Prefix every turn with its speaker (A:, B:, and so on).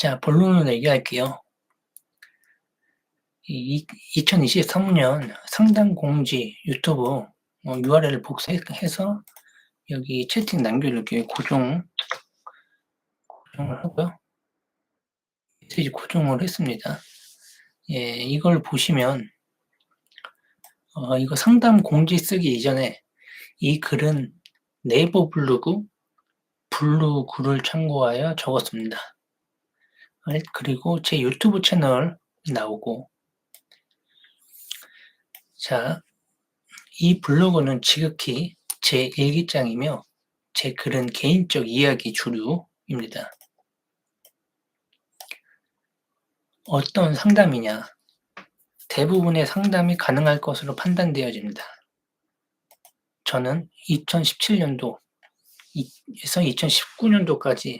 A: 자, 본론으로 얘기할게요. 이 2023년 상담 공지 유튜브 어, URL을 복사해서 여기 채팅 남겨놓을게요. 고정, 고정을 하고요. 메시지 고정을 했습니다. 예, 이걸 보시면, 어, 이거 상담 공지 쓰기 이전에 이 글은 네이버 블로그, 블로그를 참고하여 적었습니다. 네, 그리고 제 유튜브 채널 나오고, 자, 이 블로그는 지극히 제 일기장이며 제 글은 개인적 이야기 주류입니다. 어떤 상담이냐? 대부분의 상담이 가능할 것으로 판단되어집니다. 저는 2017년도에서 2019년도까지